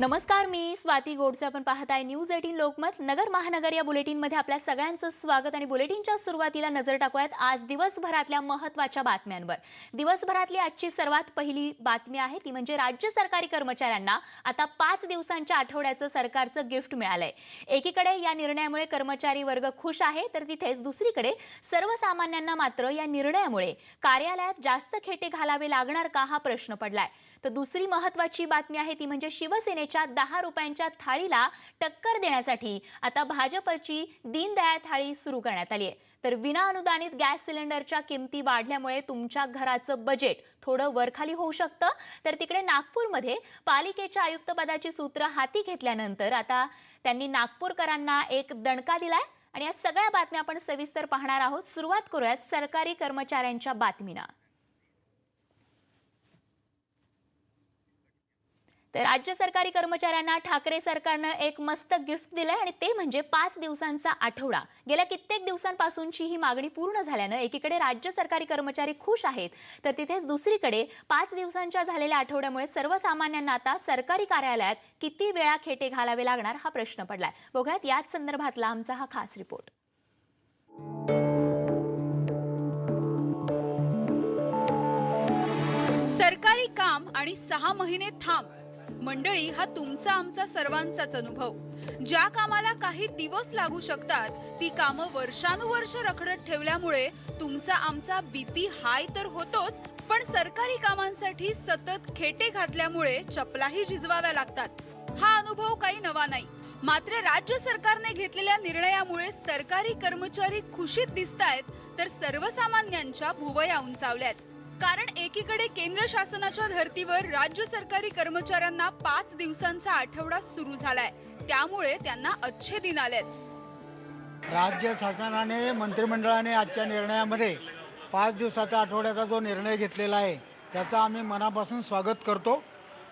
नमस्कार मी स्वाती गोडसे. आपण पाहत आहे न्यूज एटीन लोकमत. नगर महानगर या बुलेटिनमध्ये आपल्या सगळ्यांचं स्वागत आणि बुलेटिनच्या सुरुवातीला नजर टाकूयात आज दिवसभरातल्या महत्त्वाच्या बातम्यांवर. दिवसभरातली आजची सर्वात पहिली बातमी आहे ती म्हणजे राज्य सरकारी कर्मचाऱ्यांना आता पाच दिवसांच्या आठवड्याचं सरकारचं गिफ्ट मिळालंय. एकीकडे या निर्णयामुळे कर्मचारी वर्ग खुश आहे तर तिथेच दुसरीकडे सर्वसामान्यांना मात्र या निर्णयामुळे कार्यालयात जास्त खेटे घालावे लागणार का हा प्रश्न पडलाय. तर दुसरी महत्वाची बातमी आहे ती म्हणजे शिवसेनेच्या दहा रुपयांच्या थाळीला टक्कर देण्यासाठी आता भाजपची दीनदयाळ थाळी सुरू करण्यात आली आहे. तर विना अनुदानित गॅस सिलेंडरच्या किमती वाढल्यामुळे तुमच्या घराचं बजेट थोडं वरखाली होऊ शकतं. तर तिकडे नागपूरमध्ये पालिकेच्या आयुक्तपदाची सूत्र हाती घेतल्यानंतर आता त्यांनी नागपूरकरांना एक दणका दिलाय आणि या सगळ्या बातम्या आपण सविस्तर पाहणार आहोत. सुरुवात करूयात सरकारी कर्मचाऱ्यांच्या बातमीना. तर राज्य सरकारी कर्मचाऱ्यांना ठाकरे सरकारनं एक मस्त गिफ्ट दिलंय आणि ते म्हणजे पाच दिवसांचा आठवडा. गेल्या कित्येक दिवसांपासूनची ही मागणी पूर्ण झाल्यानं एकीकडे राज्य सरकारी कर्मचारी खुश आहेत तर तिथेच दुसरीकडे पाच दिवसांच्या झालेल्या आठवड्यामुळे सर्वसामान्यांना आता सरकारी कार्यालयात किती वेळा खेटे घालावे लागणार हा प्रश्न पडलाय. बघूयात याच संदर्भातला आमचा हा खास रिपोर्ट. सरकारी काम आणि सहा महिने थांब मंडळी हा तुमचा आमचा सर्वांचाच अनुभव. ज्या कामाला काही दिवस लागू शकतात ती कामं वर्षानुवर्ष रखडत ठेवल्यामुळे तुमचा आमचा बीपी हाय तर होतोच पण सरकारी कामांसाठी सतत खेटे घातल्यामुळे चपलाही झिजवाव्या लागतात. हा अनुभव काही नवा नाही. मात्र राज्य सरकारने घेतलेल्या निर्णयामुळे सरकारी कर्मचारी खुशीत दिसतायत तर सर्वसामान्यांच्या भुवया उंचावल्यात. कारण एकीकडे केंद्र शासनाच्या धर्तीवर राज्य सरकारी कर्मचाऱ्यांना पाच दिवसांचा आठवडा सुरू झालाय. त्यामुळे त्यांना अच्छे दिन आलेत. राज्य शासनाने मंत्रिमंडळाने आजच्या निर्णयामध्ये पाच दिवसाचा आठवड्याचा जो निर्णय घेतलेला आहे त्याचा आम्ही मनापासून स्वागत करतो.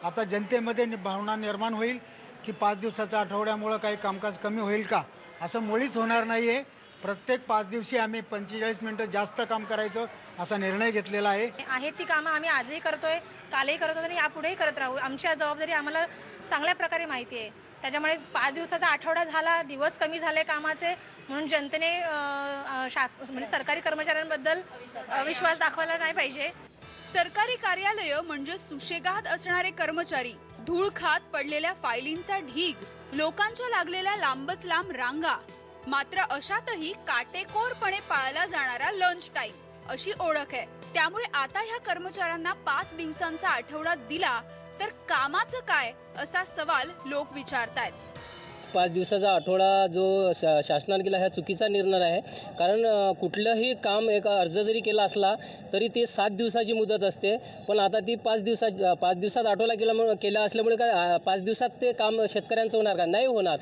आता जनतेमध्ये भावना निर्माण होईल की पाच दिवसाच्या आठवड्यामुळं काही कामकाज कमी होईल का? असं मुळीच होणार नाही आहे प्रत्येक पाच दिवशी आम्ही पंचेचाळीस मिनटं जास्त काम करायचं असा निर्णय घेतलेला आहे. आहेत ती कामं आम्ही आजही करतोय कालही करत आणि यापुढेही करत राहू. आमची जबाबदारी आम्हाला चांगल्या प्रकारे माहिती आहे. त्याच्यामुळे पाच दिवसाचा आठवडा झाला दिवस कमी झाले कामाचे म्हणून जनतेने अं, शास म्हणजे सरकारी कर्मचाऱ्यांबद्दल विश्वास दाखवायला नाही पाहिजे. सरकारी कार्यालय म्हणजे सुशेगात असणारे कर्मचारी धूळ खात पडलेल्या फायलींचा ढीग लोकांच्या लागलेल्या लांबच लांब रांगा. मात्र अशातही काटेकोरपणे पाळला जाणारा लंच टाइम अशी ओळख आहे. त्यामुळे आता ह्या कर्मचाऱ्यांना पाच दिवसांचा आठवडा दिला तर कामाचं काय असा सवाल लोक विचारतायत. पाच दिवसाचा आठवडा जो शा शासनाने केला हा चुकीचा निर्णय आहे. कारण कुठलंही काम एक अर्ज जरी केला असला तरी ते सात दिवसाची मुदत असते. पण आता ती पाच दिवसा पाच दिवसात आठवडा केला केला असल्यामुळे काय पाच दिवसात ते काम शेतकऱ्यांचं होणार का? नाही होणार.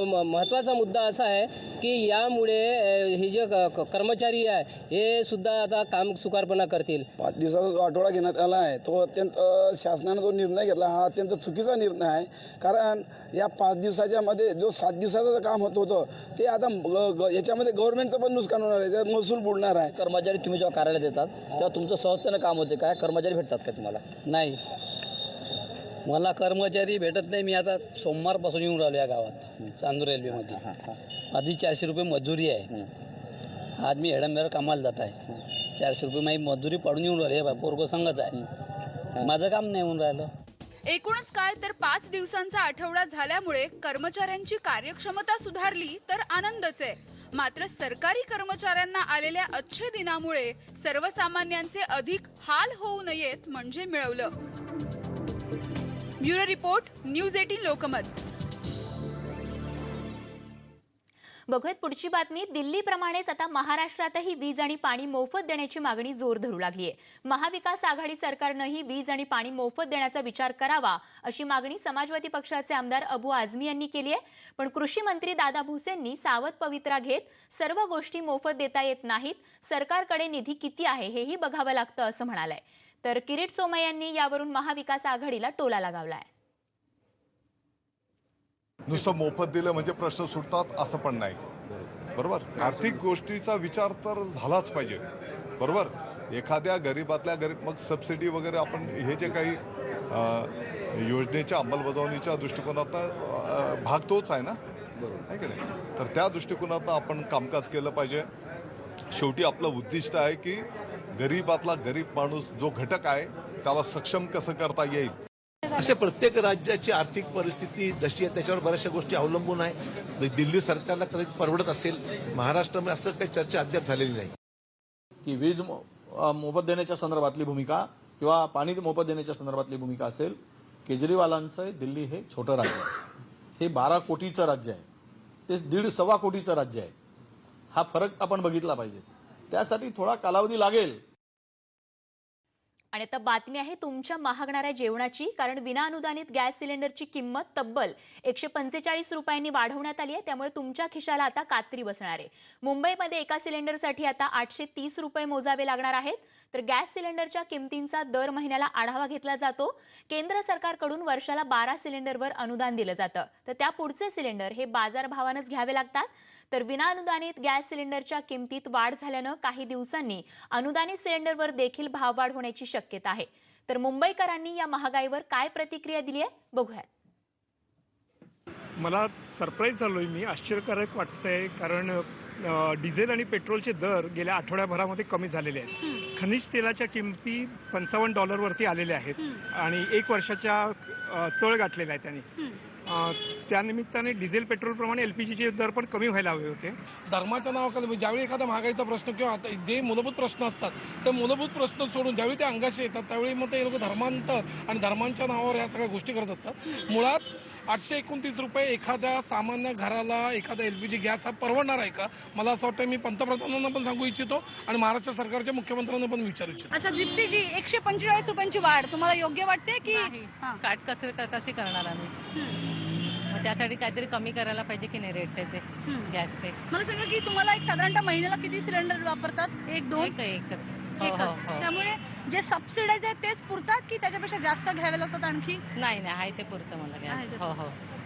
म- महत्त्वाचा मुद्दा असा आहे की यामुळे हे जे क- कर्मचारी आहे हे सुद्धा आता काम सुकारपणा करतील. पाच दिवसाचा जो आठवडा घेण्यात आला आहे तो अत्यंत शासनानं जो निर्णय घेतला हा अत्यंत चुकीचा निर्णय आहे. कारण या पाच दिवसाच्या मध्ये जो सात दिवसाचं काम होत होतं ते आता ग- ग- याच्यामध्ये गव्हर्नमेंटचं पण नुकसान होणार आहे. त्यात महसूल बुडणार आहे. कर्मचारी तुम्ही जेव्हा कार्यालयात येतात तेव्हा तुमचं सहजतेनं काम होते. काय कर्मचारी भेटतात का तुम्हाला? नाही. मला कर्मचारी भेटत नाही. मी आता सोमवारपासून येऊन राहिलो या गावात चांदूर रेल्वेमध्ये आधी चारशे रुपये मजुरी आहे. आज मी हेडंबेर कामाला जात आहे. चारशे रुपये माझी मजुरी पाडून येऊन राहिली. हे पोरगो संघच आहे. माझं काम नाही होऊन राहिलं. एकूणच काय तर पाच दिवसांचा आठवडा झाल्यामुळे कर्मचाऱ्यांची कार्यक्षमता सुधारली तर आनंदच आहे. मात्र सरकारी कर्मचाऱ्यांना आलेल्या अच्छे दिनामुळे सर्वसामान्यांचे अधिक हाल होऊ नयेत म्हणजे मिळवलं. Bureau report news eighteen Lokmat. बघूयात पुढची बातमी. दिल्लीप्रमाणेच आता महाराष्ट्रातही वीज आणि पाणी मोफत देण्याची मागणी जोर धरू लागली आहे. महाविकास आघाडी सरकारनंही वीज आणि पाणी मोफत देण्याचा विचार करावा अशी मागणी समाजवादी पक्षाचे आमदार अबू आझमी यांनी केली आहे. पण कृषी मंत्री दादा भुसेंनी सावध पवित्रा घेत सर्व गोष्टी मोफत देता येत नाहीत. सरकारकडे निधी किती आहे हेही बघावं लागतं असं म्हणालंय. तर किरीट सोमय यांनी यावरून महाविकास आघाडीला टोला लगावला आहे नुसतं मोफत दिलं म्हणजे प्रश्न सुटतात असं पण नाही. बरोबर? आर्थिक गोष्टीचा विचार तर झालाच पाहिजे. बरोबर? एखाद्या गरीबातल्या गरीब मग सबसिडी वगैरे आपण हे जे काही योजनेच्या अंमलबजावणीच्या दृष्टिकोनातनं भाग तोच आहे ना? आहे की नाही? तर त्या दृष्टिकोनातनं आपण कामकाज केलं पाहिजे. शेवटी आपलं उद्दिष्ट आहे की गरीबातला गरीब माणूस जो घटक आहे त्याला सक्षम कसं करता येईल? असे प्रत्येक राज्याची आर्थिक परिस्थिती जशी आहे त्याच्यावर बऱ्याचशा गोष्टी अवलंबून आहे. दि- दिल्ली सरकारला कदाचित परवडत असेल महाराष्ट्रामध्ये असं काही चर्चा अद्याप झालेली नाही. की वीज मोफत देण्याच्या संदर्भातली भूमिका किंवा पाणी मोफत देण्याच्या संदर्भातली भूमिका असेल केजरीवालांचं दिल्ली हे छोटं राज्य आहे. हे बारा कोटीचं राज्य आहे. ते दीड सव्वा कोटीचं राज्य आहे. हा फरक आपण बघितला पाहिजे. त्यासाठी थोडा कालावधी लागेल. आणि आता बातमी आहे तुमच्या महागणाऱ्या जेवणाची कारण विनाअनुदानित गॅस सिलेंडरची किंमत तब्बल एकशे पंचेचाळीस रुपयांनी वाढवण्यात आली आहे. त्यामुळे तुमच्या खिशाला आता कात्री बसणार आहे. मुंबईमध्ये एका सिलेंडरसाठी आता आठशे तीस रुपये मोजावे लागणार आहेत. तर गॅस सिलेंडरच्या किमतींचा दर महिन्याला आढावा घेतला जातो. केंद्र सरकारकडून वर्षाला बारा सिलेंडरवर अनुदान दिलं जातं. तर त्या पुढचे सिलेंडर हे बाजारभावानंच घ्यावे लागतात. तर विनाअनुदानित गॅस सिलेंडरच्या किमतीत वाढ झाल्यानं काही दिवसांनी अनुदानित सिलेंडरवर देखील भाववाढ होण्याची शक्यता आहे. तर मुंबईकरांनी या महागाईवर काय प्रतिक्रिया दिली आहे? बघूयात. मला सरप्राईज झालोय मी. आश्चर्यकारक वाटतंय कारण अ, डिझेल आणि पेट्रोलचे दर गेल्या आठवड्याभरामध्ये कमी झालेले आहेत. खनिज तेलाच्या किमती पंचावन्न डॉलरवरती आलेल्या आहेत. आणि एक वर्षाच्या तळ गाठलेला आहे त्यांनी. त्यानिमित्ताने डिझेल पेट्रोलप्रमाणे एलपीजीचे दर पण कमी व्हायला हवे होते. धर्माच्या नावाखाली ज्यावेळी एखादा महागाईचा प्रश्न किंवा आता जे मूलभूत प्रश्न असतात ते मूलभूत प्रश्न सोडून ज्यावेळी ते अंगाशी येतात त्यावेळी मग ते लोक धर्मांतर आणि धर्मांच्या नावावर या सगळ्या गोष्टी करत असतात. मुळात आठशे एकोणतीस रुपये एखाद्या सामान्य घराला एखादा एलपीजी गॅस हा परवडणार आहे का? मला असं वाटतं मी पंतप्रधानांना पण सांगू इच्छितो आणि महाराष्ट्र सरकारच्या मुख्यमंत्र्यांना पण विचारू इच्छितो अच्छा दीप्तीजी एकशे पंचेचाळीस रुपयांची वाढ तुम्हाला योग्य वाटते की? हा. काट कसे कशी करणार आम्ही. मग त्यासाठी काहीतरी कमी करायला पाहिजे की नाही रेट त्याचे हम्म. गॅसचे. मला सांगा की तुम्हाला एक साधारणतः महिन्याला किती सिलेंडर वापरतात? एक दोन? एक एकच. हो, एकच. हो, हो. त्यामुळे जे सबसिडाईज आहेत तेच पुरतात की त्याच्यापेक्षा जास्त घ्यावे लागतात आणखी? नाही नाही आहे ते पुरतं मला आहे हो हो.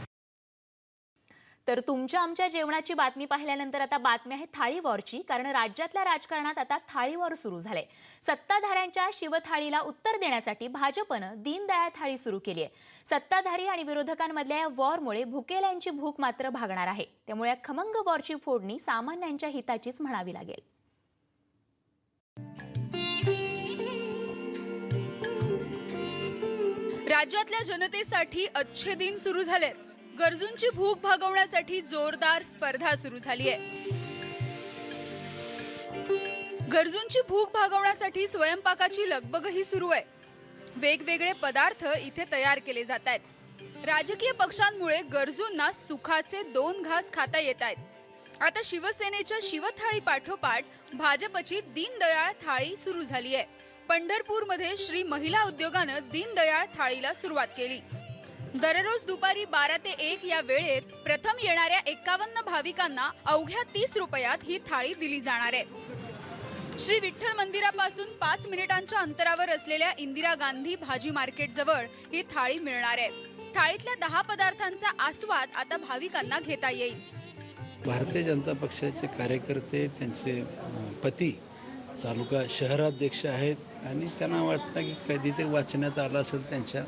तर तुमच्या आमच्या जेवणाची बातमी पाहिल्यानंतर आता बातमी आहे थाळी वॉरची कारण राज्यातल्या राजकारणात आता थाळी वॉर सुरू झालंय. सत्ताधाऱ्यांच्या शिवथाळीला उत्तर देण्यासाठी भाजपनं दीनदयाळ थाळी सुरू केली आहे सत्ताधारी आणि विरोधकांमधल्या या वॉरमुळे भुकेल्यांची भूक मात्र भागणार आहे. त्यामुळे या खमंग वॉरची फोडणी सामान्यांच्या हिताचीच म्हणावी लागेल. राज्यातल्या जनतेसाठी अच्छे दिन सुरू झालेत. गरजूंची भूक भागवण्यासाठी जोरदार स्पर्धा सुरू झाली आहे. गरजूंची भूक भागवण्यासाठी स्वयंपाकाची लगबगही सुरू आहे. वेगवेगळे पदार्थ इथे तयार केले जात आहेत. राजकीय पक्षांमुळे गरजूंना सुखाचे दोन घास खाता येत आहेत. आता शिवसेनेच्या शिवथाळी पाठोपाठ भाजपची दीनदयाळ थाळी सुरू झाली आहे. पंढरपूरमध्ये श्री महिला उद्योगानं दीनदयाळ थाळीला सुरुवात केली. दररोज दुपारी बारा ते एक या वेळेत प्रथम येणाऱ्या एकावन्न भाविकांना अवघ्या तीस रुपयात ही थाळी दिली जाणार आहे. श्री विठ्ठल मंदिरापासून पाच मिनिटांच्या अंतरावर असलेल्या इंदिरा गांधी भाजी मार्केट जवळ ही थाळी मिळणार आहे. थाळीतल्या दहा पदार्थांचा आस्वाद आता भाविकांना घेता येईल. भारतीय जनता पक्षाचे कार्यकर्ते त्यांचे पती तालुका शहराध्यक्ष आहेत आणि त्यांना वाटतं की कधीतरी वाचण्यात आलं असेल त्यांच्या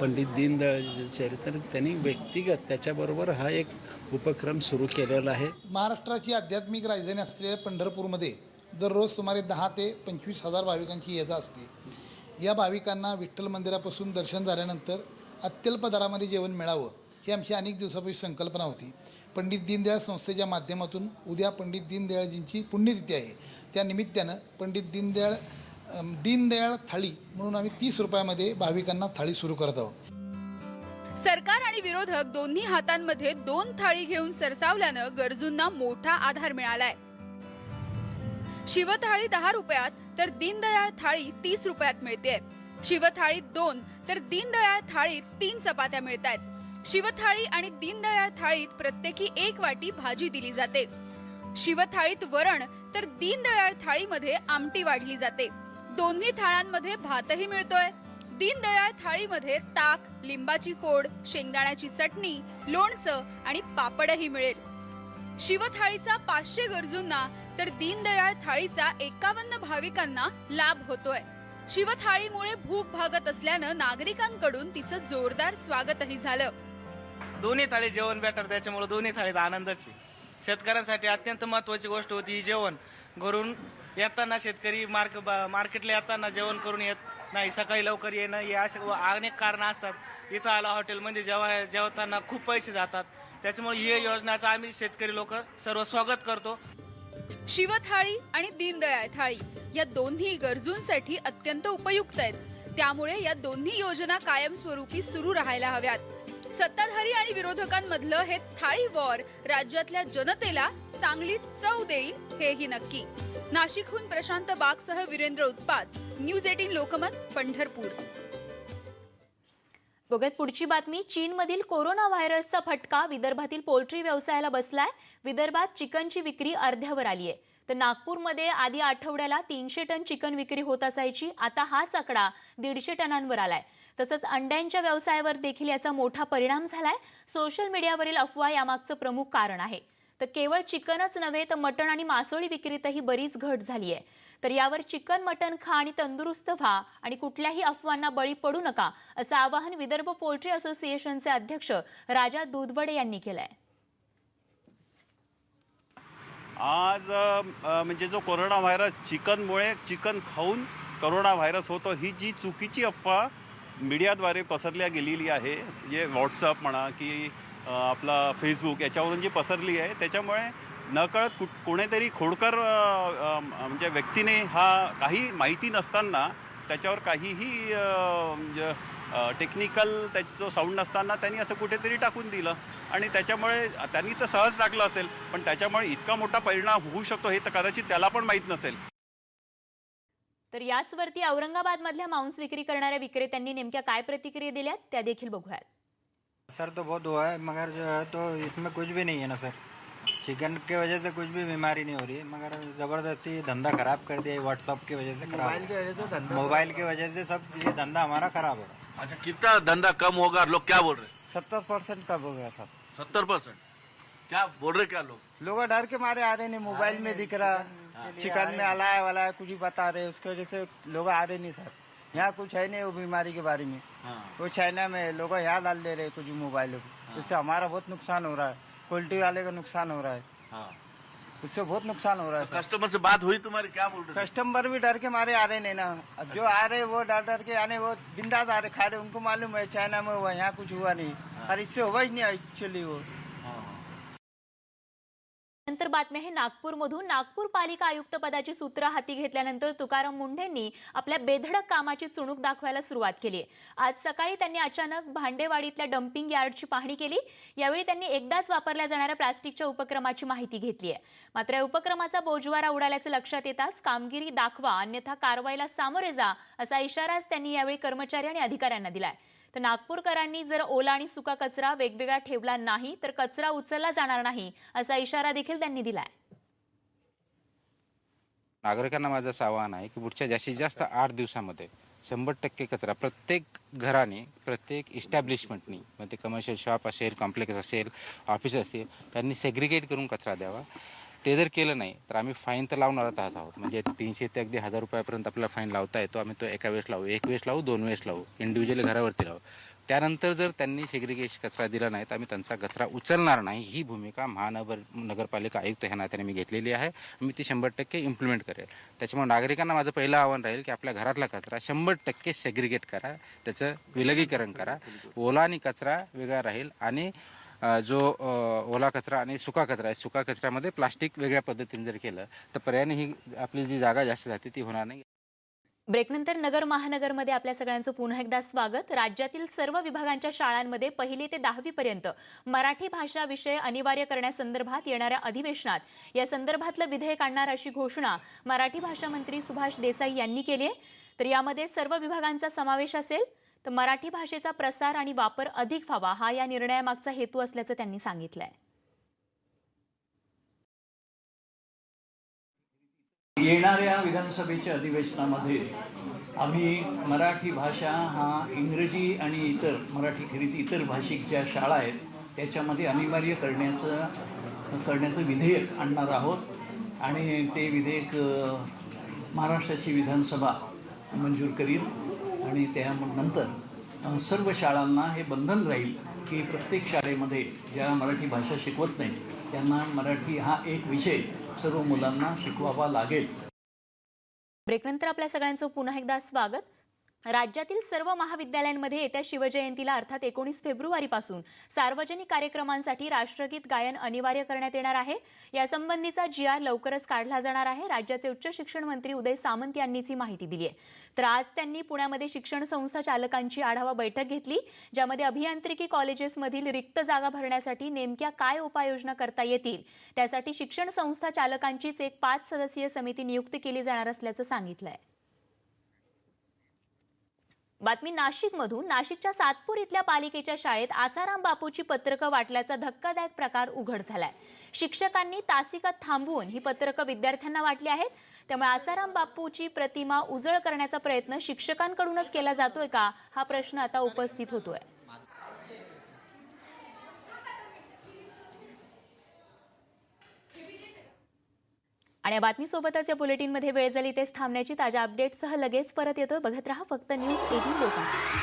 पंडित दीनदयाळचे चरित्र त्यांनी व्यक्तिगत त्याच्याबरोबर हा एक उपक्रम सुरू केलेला आहे. महाराष्ट्राची आध्यात्मिक राजधानी असलेल्या पंढरपूरमध्ये दररोज सुमारे दहा ते पंचवीस हजार भाविकांची ये जा असते. या भाविकांना विठ्ठल मंदिरापासून दर्शन झाल्यानंतर अत्यल्प दरामध्ये जेवण मिळावं ही आमची अनेक दिवसापूर्वी संकल्पना होती. पंडित दीनदयाळ संस्थेच्या माध्यमातून उद्या पंडित दीनदयाळजींची पुण्यतिथी आहे. त्या निमित्तानं पंडित दीनदयाळ दीनदयाळ थाळी म्हणून आम्ही तीस रुपयामध्ये भाविकांना थाळी सुरू करत आहोत. सरकार आणि विरोधक दोन्ही हातांमध्ये दोन थाळी घेऊन सरसावल्यानं गरजूंना मोठा आधार मिळालाय. शिवथाळी दहा रुपयात तर दीनदयाळ थाळी तीस रुपयात मिळते शिवथाळीत दोन तर दीनदयाळ थाळीत तीन चपात्या मिळत आहेत शिवथाळी आणि दीनदयाळ थाळीत प्रत्येकी एक वाटी भाजी दिली जाते. शिवथाळीत वरण तर दीनदयाळ थाळीमध्ये आमटी वाढली जाते. दोन्ही थाळांमध्ये भातही मिळतोय. दीनदयाळ थाळीमध्ये ताक लिंबाची फोड शेंगदाण्याची चटणी लोणचं आणि पापडही मिळेल. शिवथाळीचा पाचशे गरजूंना तर दीनदयाळ थाळीचा एकावन्न भाविकांना लाभ होतोय. शिवथाळीमुळे भूक भागत असल्यानं नागरिकांकडून तिचं जोरदार स्वागतही झालं. दोन्ही थाळी जेवण बेटर त्याच्यामुळे दोन्ही थाळीत आनंदच आहे. शेतकऱ्यांसाठी अत्यंत महत्त्वाची गोष्ट होती ही जेवण. घरून येताना शेतकरी मार्क बा- मार्केटला येताना जेवण करून येत नाही सकाळी लवकर येणं हे असे व अनेक कारणं असतात. इथं आला हॉटेलमध्ये जेव्हा जेवताना खूप पैसे जातात. त्याच्यामुळे ही योजनाचं आम्ही शेतकरी लोक सर्व स्वागत करतो. शिवथाळी आणि दीनदयाळ थाळी या दोन्ही गरजूंसाठी अत्यंत उपयुक्त आहेत. त्यामुळे या दोन्ही योजना कायमस्वरूपी सुरू राहायला हव्यात. सत्ताधारी आणि विरोधकांमधलं हे थाळी वॉर राज्यातल्या जनतेला चांगली चव देईल हेही नक्की. नाशिकहून प्रशांत बागसह वीरेंद्र उत्पात न्यूज एटीन लोकमत पंढरपूर. बघत पुढची बातमी चीनमधील कोरोना व्हायरसचा फटका विदर्भातील पोल्ट्री व्यवसायाला बसलाय. विदर्भात चिकनची विक्री अर्ध्यावर आली आहे. तर नागपूरमध्ये आधी आठवड्याला तीनशे टन चिकन विक्री होत असायची आता हाच आकडा दीडशे टनांवर आलाय. तसंच अंड्यांच्या व्यवसायावर देखील याचा मोठा परिणाम झालाय. सोशल मीडियावरील अफवा यामागचं प्रमुख कारण आहे. तर केवळ चिकनच नव्हे तर मटण आणि मासोळी विक्रीतही बरीच घट झाली आहे तर यावर चिकन मटण खा आणि तंदुरुस्त व्हा आणि कुठल्याही अफवांना बळी पडू नका असं आवाहन विदर्भ पोल्ट्री असोसिएशनचे अध्यक्ष राजा दुधबडे यांनी केलंय. आज म्हणजे जो कोरोना व्हायरस चिकनमुळे चिकन खाऊन कोरोना व्हायरस होतो ही जी चुकीची अफवा मीडियाद्वारे पसरल्या गेलेली आहे. जे व्हॉट्सअप म्हणा की आपला फेसबुक याच्यावरून जी पसरली आहे त्याच्यामुळे नकळत कु कोणीतरी खोडकर म्हणजे व्यक्तीने हा काही माहिती नसताना त्याच्यावर काहीही म्हणजे टेक्निकल त्याचा जो साऊंड नसताना त्यांनी असं कुठेतरी टाकून दिलं. आणि त्याच्यामुळे त्यांनी तर सहज टाकलं असेल पण त्याच्यामुळे इतका मोठा परिणाम होऊ शकतो हे तर कदाचित त्याला पण माहीत नसेल. तर याचवरती औरंगाबादमधल्या मांस विक्री करणाऱ्या विक्रेत्यांनी नेमक्या काय प्रतिक्रिया दिल्यात त्या देखील बघूयात. सर तो बहुत हुआ है मगर जो है तो इसमें कुछ भी नहीं है ना सर। चिकन की वजह से कुछ भी बीमारी नहीं हो रही है मगर ज़बरदस्ती धंधा खराब कर दिया व्हाट्सअप की वजह से खराब मोबाइल की वजह से सब ये धंधा हमारा खराब हो रहा अच्छा कितना धंधा कम होगा लोग क्या बोल रहे हैं? सत्तर परसेंट कब हो गया सर। सत्तर परसेंट? क्या बोल रहे क्या लोग? लोग डर के मारे आ रहे नहीं मोबाइल में दिख रहा। चिकन में अलाय वाला है कुछ भी बता रहे उसकी वजह से लोग आ रहे नहीं सर। यहाँ कुछ है नहीं वो बीमारी के बारे में। वो चाइना में लोग यहाँ डाल दे रहे कुछ मोबाइल इससे हमारा बहुत नुकसान हो रहा है। क्वालिटी वाले का नुकसान हो रहा है। उससे बहुत नुकसान हो रहा है सर। कस्टमर से बात हुई तुम्हारी क्या बोल रहे कस्टमर भी डर के मारे आ रहे नहीं ना। अब जो आ रहे वो डर डर के आने वो बिंदास आ रहे खा रहे उनको मालूम है चाइना में हुआ यहाँ कुछ हुआ नहीं। और इससे हुआ ही नहीं एक्चुअली वो। नंतर बातमी आहे नागपूरमधून. नागपूर पालिका आयुक्त पदाची सूत्र हाती घेतल्यानंतर तुकाराम मुंढेंनी आपल्या बेधडक कामाची चुणूक दाखवायला सुरुवात केली. आहे आज सकाळी त्यांनी अचानक भांडेवाडीतल्या डम्पिंग यार्डची पाहणी केली. यावेळी त्यांनी एकदाच वापरल्या जाणाऱ्या प्लास्टिकच्या उपक्रमाची माहिती घेतली आहे. मात्र या उपक्रमाचा बोजवारा उडाल्याचं लक्षात येताच कामगिरी दाखवा अन्यथा कारवाईला सामोरे जा असा इशाराच त्यांनी यावेळी कर्मचारी आणि अधिकाऱ्यांना दिलाय. तर नागपूरकरांनी जर ओला आणि सुका कचरा वेगवेगळा ठेवला नाही तर कचरा उचलला जाणार नाही असा इशारा देखील त्यांनी दिलाय. नागरिकांना माझं असं आवाहन आहे की पुढच्या जास्तीत जास्त आठ दिवसामध्ये शंभर टक्के कचरा प्रत्येक घराने प्रत्येक इस्टॅब्लिशमेंटनी मग ते कमर्शियल शॉप असेल कॉम्प्लेक्स असेल ऑफिस असेल त्यांनी सेग्रिगेट करून कचरा द्यावा. ते जर केलं नाही तर आम्ही फाईन तर लावणारच आहोत. म्हणजे तीनशे ते अगदी हजार रुपयापर्यंत आपल्याला फाईन लावता येतो. आम्ही तो एका वेळेस लावू एक वेळेस लावू दोन वेळेस लावू इंडिव्हिज्युअल घरावरती लावू. त्यानंतर जर त्यांनी सेग्रिगेशन कचरा दिला नाही तर आम्ही त्यांचा कचरा उचलणार नाही. ही भूमिका महानगर नगरपालिका आयुक्त ह्या नात्याने मी घेतलेली आहे. मी ती शंभर टक्के इम्प्लिमेंट करेल. त्याच्यामुळे नागरिकांना माझं पहिलं आव्हान राहील की आपल्या घरातला कचरा शंभर टक्के सेग्रिगेट करा. त्याचं विलगीकरण करा. ओला आणि कचरा वेगळा राहील आणि जो ओला कचरा आणि सुका कचरा आहे सुका कचऱ्यामध्ये प्लास्टिक वेगळ्या पद्धतीने जर केलं तर पर्यायाने ही आपली जी जागा जास्त जाते ती होणार नाही. ब्रेकनंतर नगर महानगरमध्ये आपल्या सगळ्यांचं पुन्हा एकदा स्वागत. राज्यातील सर्व विभागांच्या शाळांमध्ये पहिली ते दहावीपर्यंत मराठी भाषा विषय अनिवार्य करण्यासंदर्भात येणाऱ्या अधिवेशनात या संदर्भातलं विधेयक आणणार अशी घोषणा मराठी भाषा मंत्री सुभाष देसाई यांनी केली आहे. तर यामध्ये सर्व विभागांचा समावेश असेल. तर मराठी भाषेचा प्रसार आणि वापर अधिक व्हावा हा या निर्णयामागचा हेतू असल्याचं त्यांनी सांगितलंय. येणाऱ्या विधानसभेच्या अधिवेशनामध्ये आम्ही मराठी भाषा हा इंग्रजी आणि इतर मराठी खेरीज इतर भाषिक ज्या शाळा आहेत त्याच्यामध्ये अनिवार्य करण्याचं करण्याचं विधेयक आणणार आहोत. आणि ते विधेयक महाराष्ट्राची विधानसभा मंजूर करील. आणि त्यानंतर नंतर सर्व शाळांना हे बंधन राहील की प्रत्येक शाळेमध्ये ज्या मराठी भाषा शिकवत नाही त्यांना मराठी हा एक विषय सर्व मुलांना शिकवावा लागेल. ब्रेकनंतर आपल्या सगळ्यांचं पुन्हा एकदा स्वागत. राज्यातील सर्व महाविद्यालयांमध्ये येत्या शिवजयंतीला अर्थात एकोणीस फेब्रुवारीपासून सार्वजनिक कार्यक्रमांसाठी राष्ट्रगीत गायन अनिवार्य करण्यात येणार आहे. यासंबंधीचा जी आर लवकरच काढला जाणार आहे. राज्याचे उच्च शिक्षण मंत्री उदय सामंत यांनीच ही माहिती दिली आहे. तर आज त्यांनी पुण्यामध्ये शिक्षण संस्था चालकांची आढावा बैठक घेतली ज्यामध्ये अभियांत्रिकी कॉलेजेसमधील रिक्त जागा भरण्यासाठी नेमक्या काय उपाययोजना करता येतील त्यासाठी शिक्षण संस्था चालकांचीच एक पाच सदस्यीय समिती नियुक्त केली जाणार असल्याचं सांगितलं आहे बातमी नाशिकमधून. नाशिकच्या सातपूर इथल्या पालिकेच्या शाळेत आसाराम बापूची पत्रकं वाटल्याचा धक्कादायक प्रकार उघड झालाय. शिक्षकांनी तासिकात थांबवून ही पत्रकं विद्यार्थ्यांना वाटली आहेत. त्यामुळे आसाराम बापूची प्रतिमा उजळ करण्याचा प्रयत्न शिक्षकांकडूनच केला जातोय का? हा प्रश्न आता उपस्थित होतोय. आणि या बातमीसोबतच या बुलेटिनमध्ये वेळ झाली तेच थांबण्याची ताज्या अपडेटसह लगेच परत येतोय. बघत राहा फक्त न्यूज एटीन लोकांना.